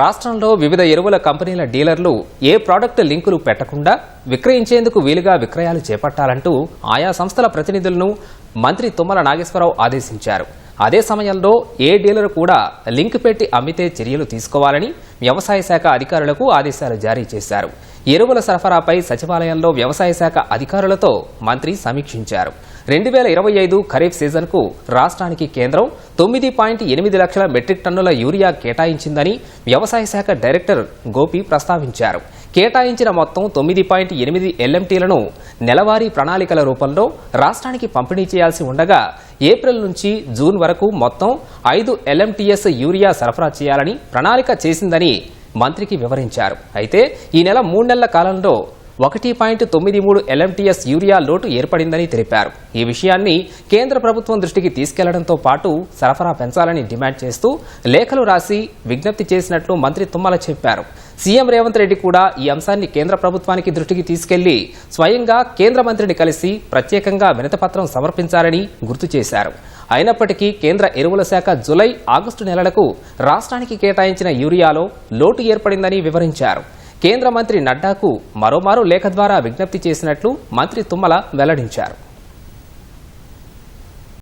రాష్ట్రంలో వివిధ ఎరువుల కంపెనీల డీలర్లు ఏ ప్రాడక్ట్ లింకులు పెట్టకుండా విక్రయించేందుకు వీలుగా విక్రయాలు చేపట్టాలంటూ ఆయా సంస్థల ప్రతినిధులను మంత్రి తుమ్మల నాగేశ్వరరావు ఆదేశించారు. అదే సమయంలో ఏ డీలర్ కూడా లింక్ పెట్టి అమ్మితే చర్యలు తీసుకోవాలని వ్యవసాయ శాఖ అధికారులకు ఆదేశాలు జారీ చేశారు. ఎరువుల సరఫరాపై సచివాలయంలో వ్యవసాయ శాఖ అధికారులతో మంత్రి సమీక్షించారు. రెండు వేల ఇరవై ఐదు ఖరీఫ్ సీజన్కు రాష్ట్రానికి కేంద్రం తొమ్మిది పాయింట్ ఎనిమిది లక్షల మెట్రిక్ టన్నుల యూరియా కేటాయించిందని వ్యవసాయ శాఖ డైరెక్టర్ గోపి ప్రస్తావించారు. కేటాయించిన మొత్తం తొమ్మిది పాయింట్ ఎనిమిది ఎల్ఎంటీలను నెలవారీ ప్రణాళికల రూపంలో రాష్ట్రానికి పంపిణీ చేయాల్సి ఉండగా ఏప్రిల్ నుంచి జూన్ వరకు మొత్తం ఐదు ఎల్ఎంటీఎస్ యూరియా సరఫరా చేయాలని ప్రణాళిక చేసిందని మంత్రికి వివరించారు. అయితే ఈ నెల మూడు నెలల కాలంలో ఒకటి పాయింట్ తొమ్మిది మూడు ఎల్ఎంటీఎస్ యూరియా లోటు ఏర్పడిందని తెలిపారు. ఈ విషయాన్ని కేంద్ర ప్రభుత్వం దృష్టికి తీసుకెళ్ళడంతో పాటు సరఫరా పెంచాలని డిమాండ్ చేస్తూ లేఖలు రాసి విజ్ఞప్తి చేసినట్లు మంత్రి తుమ్మల చెప్పారు. సీఎం రేవంత్ రెడ్డి కూడా ఈ అంశాన్ని కేంద్ర ప్రభుత్వానికి దృష్టికి తీసుకెళ్ళి స్వయంగా కేంద్ర మంత్రిని కలిసి ప్రత్యేకంగా వినతపత్రం సమర్పించారని గుర్తు చేశారు. అయినప్పటికీ కేంద్ర ఎరువుల శాఖ జులై ఆగస్టు నెలలకు రాష్ట్రానికి కేటాయించిన యూరియాలో లోటు ఏర్పడిందని వివరించారు. కేంద్ర మంత్రి నడ్డాకు మరోమారు లేఖ ద్వారా విజ్ఞప్తి చేసినట్లు మంత్రి తుమ్మల వెల్లడించారు.